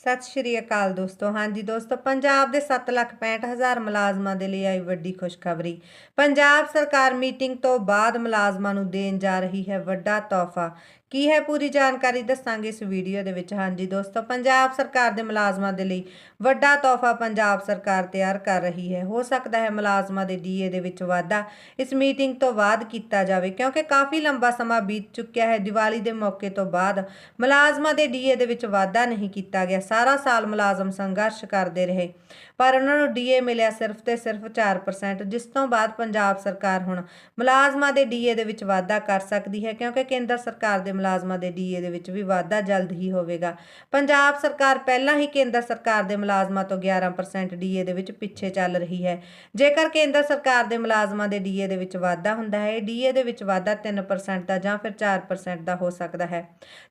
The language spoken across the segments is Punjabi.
ਸਤਿ ਸ਼੍ਰੀ ਅਕਾਲ ਦੋਸਤੋ। ਹਾਂਜੀ ਦੋਸਤੋ, ਪੰਜਾਬ ਦੇ 765000 ਮੁਲਾਜ਼ਮਾਂ ਦੇ ਲਈ ਆਈ ਵੱਡੀ ਖੁਸ਼ਖਬਰੀ। ਪੰਜਾਬ ਸਰਕਾਰ ਮੀਟਿੰਗ ਤੋਂ ਬਾਅਦ ਮੁਲਾਜ਼ਮਾਂ ਨੂੰ ਦੇਣ ਜਾ ਰਹੀ ਹੈ ਵੱਡਾ ਤੋਹਫਾ। ਕੀ ਹੈ ਪੂਰੀ ਜਾਣਕਾਰੀ ਦੱਸਾਂਗੇ ਇਸ ਵੀਡੀਓ ਦੇ ਵਿੱਚ। ਹਾਂਜੀ ਦੋਸਤੋ, ਪੰਜਾਬ ਸਰਕਾਰ ਦੇ ਮੁਲਾਜ਼ਮਾਂ ਦੇ ਲਈ ਵੱਡਾ ਤੋਹਫਾ ਪੰਜਾਬ ਸਰਕਾਰ ਤਿਆਰ ਕਰ ਰਹੀ ਹੈ। ਹੋ ਸਕਦਾ ਹੈ ਮੁਲਾਜ਼ਮਾਂ ਦੇ ਡੀਏ ਦੇ ਵਿੱਚ ਵਾਧਾ ਇਸ ਮੀਟਿੰਗ ਤੋਂ ਬਾਅਦ ਕੀਤਾ ਜਾਵੇ, ਕਿਉਂਕਿ ਕਾਫੀ ਲੰਬਾ ਸਮਾਂ ਬੀਤ ਚੁੱਕਿਆ ਹੈ। ਦੀਵਾਲੀ ਦੇ ਮੌਕੇ ਤੋਂ ਬਾਅਦ ਮੁਲਾਜ਼ਮਾਂ ਦੇ ਡੀਏ ਦੇ ਵਿੱਚ ਵਾਧਾ ਨਹੀਂ ਕੀਤਾ ਗਿਆ। ਸਾਰਾ ਸਾਲ ਮੁਲਾਜ਼ਮ ਸੰਘਰਸ਼ ਕਰਦੇ ਰਹੇ, ਪਰ ਉਹਨਾਂ ਨੂੰ ਡੀਏ ਮਿਲਿਆ ਸਿਰਫ ਤੇ ਸਿਰਫ 4% ਜਿਸ ਤੋਂ ਬਾਅਦ ਪੰਜਾਬ ਸਰਕਾਰ ਹੁਣ ਮੁਲਾਜ਼ਮਾਂ ਦੇ ਡੀਏ ਦੇ ਵਿੱਚ ਵਾਧਾ ਕਰ ਸਕਦੀ ਹੈ, ਕਿਉਂਕਿ ਕੇਂਦਰ ਸਰਕਾਰ ਦੇ ਮੁਲਾਜ਼ਮਾਂ ਦੇ ਡੀਏ ਦੇ ਵਿੱਚ ਵੀ ਵਾਧਾ ਜਲਦ ਹੀ ਹੋਵੇਗਾ। ਪੰਜਾਬ ਸਰਕਾਰ ਪਹਿਲਾਂ ਹੀ ਕੇਂਦਰ ਸਰਕਾਰ ਦੇ ਮੁਲਾਜ਼ਮਾਂ ਤੋਂ 11% ਡੀਏ ਦੇ ਵਿੱਚ ਪਿੱਛੇ ਚੱਲ ਰਹੀ ਹੈ। ਜੇਕਰ ਕੇਂਦਰ ਸਰਕਾਰ ਦੇ ਮੁਲਾਜ਼ਮਾਂ ਦੇ ਡੀਏ ਦੇ ਵਿੱਚ ਵਾਧਾ ਹੁੰਦਾ ਹੈ ਡੀਏ ਦੇ ਵਿੱਚ ਵਾਧਾ 3% ਦਾ ਜਾਂ ਫਿਰ 4% ਦਾ ਹੋ ਸਕਦਾ ਹੈ।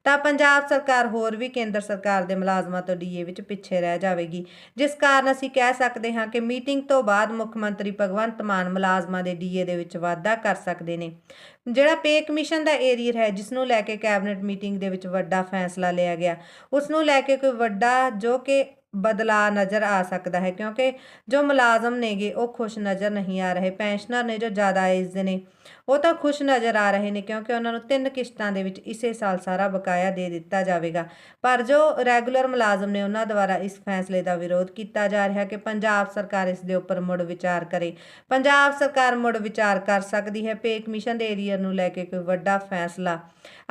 ਤਾਂ ਪੰਜਾਬ ਸਰਕਾਰ ਹੋਰ ਵੀ ਕੇਂਦਰ ਸਰਕਾਰ ਦੇ ਮੁਲਾਜ਼ਮਾਂ ਤੋਂ ਡੀਏ ਵਿੱਚ ਪਿੱਛੇ ਰਹਿ ਜਾਵੇਗੀ। ਜਿਸ ਕਾਰਨ ਅਸੀਂ ਕਹਿ ਸਕਦੇ ਹਾਂ ਕਿ ਮੀਟਿੰਗ ਤੋਂ ਬਾਅਦ ਮੁੱਖ ਮੰਤਰੀ ਭਗਵੰਤ ਮਾਨ ਮੁਲਾਜ਼ਮਾਂ ਦੇ ਡੀਏ ਦੇ ਵਿੱਚ ਵਾਧਾ ਕਰ ਸਕਦੇ ਨੇ। ਜਿਹੜਾ ਪੇ ਕਮਿਸ਼ਨ ਦਾ ਏਰੀਅਰ ਹੈ ਜਿਸ ਨੂੰ ਲੈ ਕੇ ਕੈਬਨਿਟ ਮੀਟਿੰਗ ਦੇ ਵਿੱਚ ਵੱਡਾ ਫੈਸਲਾ ਲਿਆ ਗਿਆ। ਉਸ ਨੂੰ ਲੈ ਕੇ ਕੋਈ ਵੱਡਾ ਜੋ ਕਿ ਬਦਲਾ ਨਜ਼ਰ ਆ ਸਕਦਾ ਹੈ, ਕਿਉਂਕਿ ਜੋ ਮੁਲਾਜ਼ਮ ਨੇਗੇ, ਉਹ ਖੁਸ਼ ਨਜ਼ਰ ਨਹੀਂ ਆ ਰਹੇ, ਪੈਨਸ਼ਨਰ ਨੇ ਜੋ ਜ਼ਿਆਦਾ ਏਜ ਦੇ ਨੇ ਉਹ ਤਾਂ ਖੁਸ਼ ਨਜ਼ਰ ਆ ਰਹੇ ਨੇ, ਕਿਉਂਕਿ ਉਹਨਾਂ ਨੂੰ ਤਿੰਨ ਕਿਸ਼ਤਾਂ ਦੇ ਵਿੱਚ ਇਸੇ ਸਾਲ ਸਾਰਾ ਬਕਾਇਆ ਦੇ ਦਿੱਤਾ ਜਾਵੇਗਾ। ਪਰ ਜੋ ਰੈਗੂਲਰ ਮੁਲਾਜ਼ਮ ਨੇ, ਉਹਨਾਂ ਦੁਆਰਾ ਇਸ ਫੈਸਲੇ ਦਾ ਵਿਰੋਧ ਕੀਤਾ ਜਾ ਰਿਹਾ ਕਿ ਪੰਜਾਬ ਸਰਕਾਰ ਇਸ ਦੇ ਉੱਪਰ ਮੁੜ ਵਿਚਾਰ ਕਰੇ। ਪੰਜਾਬ ਸਰਕਾਰ ਮੁੜ ਵਿਚਾਰ ਕਰ ਸਕਦੀ ਹੈ, ਪੇ ਕਮਿਸ਼ਨ ਦੇ ਏਰੀਅਰ ਨੂੰ ਲੈ ਕੇ ਕੋਈ ਵੱਡਾ ਫੈਸਲਾ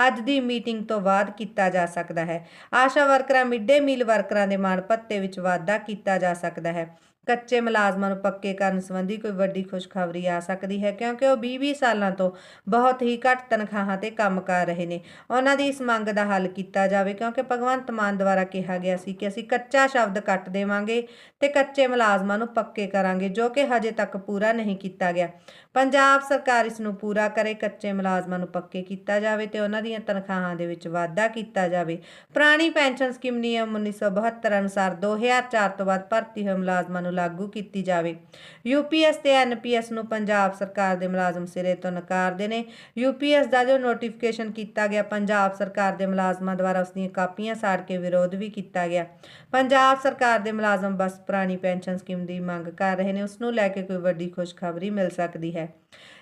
ਅੱਜ ਦੀ ਮੀਟਿੰਗ ਤੋਂ ਬਾਅਦ ਕੀਤਾ ਜਾ ਸਕਦਾ ਹੈ। ਆਸ਼ਾ ਵਰਕਰਾਂ ਮਿੱਡੇ ਮੀਲ ਵਰਕਰਾਂ ਦੇ ਮਾਣ ਭੱਤੇ ਵਿੱਚ ਵਾਧਾ ਕੀਤਾ ਜਾ ਸਕਦਾ ਹੈ। ਕੱਚੇ ਮੁਲਾਜ਼ਮਾਂ ਨੂੰ ਪੱਕੇ ਕਰਨ ਸੰਬੰਧੀ ਕੋਈ ਵੱਡੀ ਖੁਸ਼ਖਬਰੀ ਆ ਸਕਦੀ ਹੈ, ਕਿਉਂਕਿ ਉਹ 20-20 ਸਾਲਾਂ ਤੋਂ ਬਹੁਤ ਹੀ ਘੱਟ ਤਨਖਾਹਾਂ ਤੇ ਕੰਮ ਕਰ ਰਹੇ ਨੇ। ਉਹਨਾਂ ਦੀ ਇਸ ਮੰਗ ਦਾ ਹੱਲ ਕੀਤਾ ਜਾਵੇ, ਕਿਉਂਕਿ ਭਗਵੰਤ ਮਾਨ ਦੁਆਰਾ ਕਿਹਾ ਗਿਆ ਸੀ ਕਿ ਅਸੀਂ ਕੱਚਾ ਸ਼ਬਦ ਕੱਟ ਦੇਵਾਂਗੇ ਤੇ ਕੱਚੇ ਮੁਲਾਜ਼ਮਾਂ ਨੂੰ ਪੱਕੇ ਕਰਾਂਗੇ, ਜੋ ਕਿ ਹਜੇ ਤੱਕ ਪੂਰਾ ਨਹੀਂ ਕੀਤਾ ਗਿਆ। ਪੰਜਾਬ ਸਰਕਾਰ ਇਸ ਨੂੰ ਪੂਰਾ ਕਰੇ, ਕੱਚੇ ਮੁਲਾਜ਼ਮਾਂ ਨੂੰ ਪੱਕੇ ਕੀਤਾ ਜਾਵੇ ਤੇ ਉਹਨਾਂ ਦੀਆਂ ਤਨਖਾਹਾਂ ਦੇ ਵਿੱਚ ਵਾਧਾ ਕੀਤਾ ਜਾਵੇ। ਪੁਰਾਣੀ ਪੈਨਸ਼ਨ ਸਕੀਮ ਨਿਯਮ 1972 ਅਨੁਸਾਰ 2004 ਤੋਂ ਬਾਅਦ ਭਰਤੀ ਹੋਏ ਮੁਲਾਜ਼ਮਾਂ ਨੂੰ ਲਾਗੂ ਕੀਤੀ ਜਾਵੇ। ਯੂਪੀਐਸ ਤੇ ਐਨਪੀਐਸ ਨੂੰ ਪੰਜਾਬ ਸਰਕਾਰ ਦੇ ਮੁਲਾਜ਼ਮ ਸਿਰੇ ਤੋਂ ਨਕਾਰਦੇ ਨੇ। ਯੂਪੀਐਸ ਦਾ ਜੋ ਨੋਟੀਫਿਕੇਸ਼ਨ ਕੀਤਾ ਗਿਆ, ਪੰਜਾਬ ਸਰਕਾਰ ਦੇ ਮੁਲਾਜ਼ਮਾਂ ਦੁਆਰਾ ਉਸ ਦੀਆਂ ਕਾਪੀਆਂ ਸਾੜ ਕੇ ਵਿਰੋਧ ਵੀ ਕੀਤਾ ਗਿਆ। ਪੰਜਾਬ ਸਰਕਾਰ ਦੇ ਮੁਲਾਜ਼ਮ ਬਸ ਪੁਰਾਣੀ ਪੈਨਸ਼ਨ ਸਕੀਮ ਦੀ ਮੰਗ ਕਰ ਰਹੇ ਨੇ। ਉਸ ਨੂੰ ਲੈ ਕੇ ਕੋਈ ਵੱਡੀ ਖੁਸ਼ਖਬਰੀ ਮਿਲ ਸਕਦੀ ਹੈ।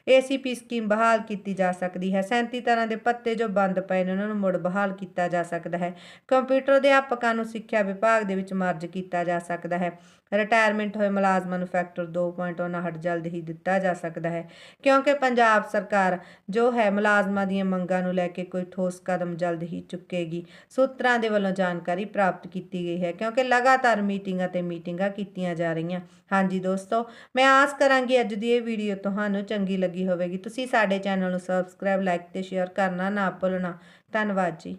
ਏਸੀਪੀ ਸਕੀਮ ਬਹਾਲ ਕੀਤੀ ਜਾ ਸਕਦੀ ਹੈ। 37 ਤਰ੍ਹਾਂ ਦੇ ਪੱਤੇ ਜੋ ਬੰਦ ਪਏ ਨੇ, ਉਹਨਾਂ ਨੂੰ ਮੁੜ ਬਹਾਲ ਕੀਤਾ ਜਾ ਸਕਦਾ ਹੈ। ਕੰਪਿਊਟਰ ਅਧਿਆਪਕਾਂ ਨੂੰ ਸਿੱਖਿਆ ਵਿਭਾਗ ਦੇ ਵਿੱਚ ਮਰਜ ਕੀਤਾ ਜਾ ਸਕਦਾ ਹੈ। ਰਿਟਾਇਰਮੈਂਟ ਹੋਏ ਮੁਲਾਜ਼ਮਾਂ ਨੂੰ ਫੈਕਟਰ 2.59 ਜਲਦ ਹੀ ਦਿੱਤਾ ਜਾ ਸਕਦਾ ਹੈ। ਕਿਉਂਕਿ ਪੰਜਾਬ ਸਰਕਾਰ ਜੋ ਹੈ, ਮੁਲਾਜ਼ਮਾਂ ਦੀਆਂ ਮੰਗਾਂ ਨੂੰ ਲੈ ਕੇ ਕੋਈ ਠੋਸ ਕਦਮ ਜਲਦ ਹੀ ਚੁੱਕੇਗੀ। ਸੂਤਰਾਂ ਦੇ ਵੱਲੋਂ ਜਾਣਕਾਰੀ ਪ੍ਰਾਪਤ ਕੀਤੀ ਗਈ ਹੈ, ਕਿਉਂਕਿ ਲਗਾਤਾਰ ਮੀਟਿੰਗਾਂ ਤੇ ਮੀਟਿੰਗਾਂ ਕੀਤੀਆਂ ਜਾ ਰਹੀਆਂ। ਹਾਂਜੀ ਦੋਸਤੋ, ਮੈਂ ਆਸ ਕਰਾਂਗੀ ਅੱਜ ਦੀ ਇਹ ਵੀਡੀਓ ਤੁਹਾਨੂੰ ਚੰਗੀ ਲੱਗੀ ਹੋਵੇਗੀ। ਤੁਸੀਂ ਸਾਡੇ ਚੈਨਲ ਨੂੰ ਸਬਸਕ੍ਰਾਈਬ ਲਾਈਕ ਤੇ ਸ਼ੇਅਰ ਕਰਨਾ ਨਾ ਭੁੱਲਣਾ। ਧੰਨਵਾਦ ਜੀ।